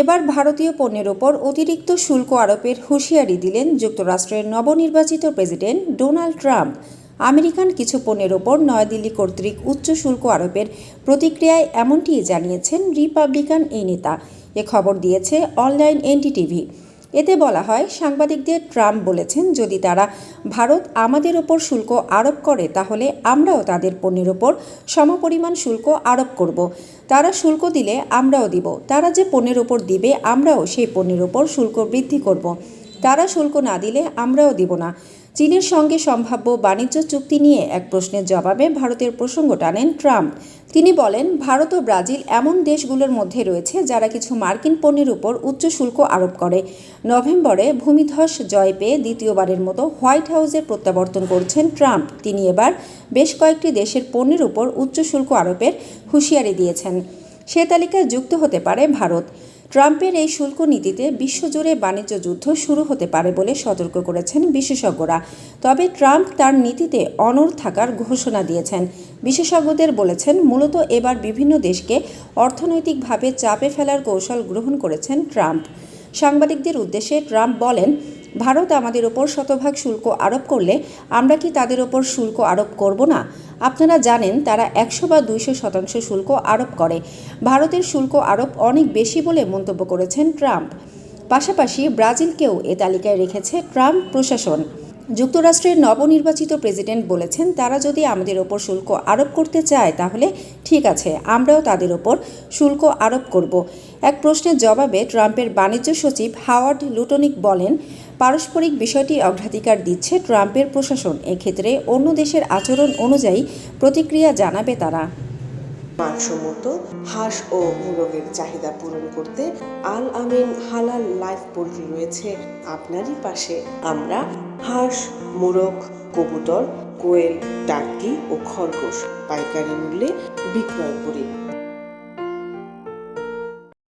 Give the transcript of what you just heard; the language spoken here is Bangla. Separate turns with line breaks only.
এবার ভারতীয় পণ্যের ওপর অতিরিক্ত শুল্ক আরোপের হুঁশিয়ারি দিলেন যুক্তরাষ্ট্রের নবনির্বাচিত প্রেসিডেন্ট ডোনাল্ড ট্রাম্প। আমেরিকান কিছু পণ্যের ওপর নয়াদিল্লি কর্তৃক উচ্চ শুল্ক আরোপের প্রতিক্রিয়ায় এমনটি জানিয়েছেন রিপাবলিকান এই নেতা। এ খবর দিয়েছে অনলাইন এনডিটিভি এতে বলা হয়, সাংবাদিকদের ট্রাম্প বলেছেন, যদি তারা ভারত আমাদের ওপর শুল্ক আরোপ করে, তাহলে আমরাও তাদের পণ্যের ওপর সমপরিমাণ শুল্ক আরোপ করব। তারা শুল্ক দিলে আমরাও দিব। তারা যে পণ্যের ওপর দিবে, আমরাও সেই পণ্যের ওপর শুল্ক বৃদ্ধি করব। তারা শুল্ক না দিলে আমরাও দিব না। চীনের সঙ্গে সম্ভাব্য বাণিজ্য চুক্তি নিয়ে এক প্রশ্নের জবাবে ভারতের প্রসঙ্গ টানেন ট্রাম্প। তিনি বলেন, ভারত ও ব্রাজিল এমন দেশগুলোর মধ্যে রয়েছে যারা কিছু মার্কিন পণ্যের উপর উচ্চ শুল্ক আরোপ করে। নভেম্বরে ভূমিধস জয় পেয়ে দ্বিতীয়বারের মতো হোয়াইট হাউসের প্রত্যাবর্তন করছেন ট্রাম্প। তিনি এবার বেশ কয়েকটি দেশের পণ্যের উপর উচ্চ শুল্ক আরোপের হুঁশিয়ারি দিয়েছেন। সে তালিকায় যুক্ত হতে পারে ভারত। ট্রাম্পের এই শুল্ক নীতিতে বিশ্বজুড়ে বাণিজ্য যুদ্ধ শুরু হতে পারে বলে সতর্ক করেছেন বিশেষজ্ঞরা। তবে ট্রাম্প তার নীতিতে অনড় থাকার ঘোষণা দিয়েছেন। বিশেষজ্ঞদের বলেছেন, মূলত এবার বিভিন্ন দেশকে অর্থনৈতিকভাবে চাপে ফেলার কৌশল গ্রহণ করেছেন ট্রাম্প। সাংবাদিকদের উদ্দেশ্যে ট্রাম্প বলেন ভারত আমাদের ওপর শতভাগ শুল্ক আরোপ করলে আমরা কি তাদের ওপর শুল্ক আরোপ করব না? আপনারা জানেন তারা একশো বা দুইশো শতাংশ শুল্ক আরোপ করে। ভারতের শুল্ক আরোপ অনেক বেশি বলে মন্তব্য করেছেন ট্রাম্প। পাশাপাশি ব্রাজিলকেও এ তালিকায় রেখেছে ট্রাম্প প্রশাসন। যুক্তরাষ্ট্রের নবনির্বাচিত প্রেসিডেন্ট বলেছেন, তারা যদি আমাদের ওপর শুল্ক আরোপ করতে চায়, তাহলে ঠিক আছে, আমরাও তাদের ওপর শুল্ক আরোপ করব। এক প্রশ্নের জবাবে ট্রাম্পের বাণিজ্য সচিব হাওয়ার্ড লুটনিক বলেন পারস্পরিক বিষয়টি অগ্রাধিকার দিচ্ছে ট্রাম্পের প্রশাসন। এক্ষেত্রে অন্য দেশের আচরণ অনুযায়ী প্রতিক্রিয়া জানাবে তারা।
মানসম্মত, হাঁস ও মুরগের চাহিদা পূরণ করতে আল আমিন হালাল লাইফ পোল্ট্রি রয়েছে আপনারই পাশে। আমরা হাঁস, মোরগ, কবুতর, কোয়েল টার্কি ও খরগোশ পাইকারি মূল্যে বিক্রয় করি।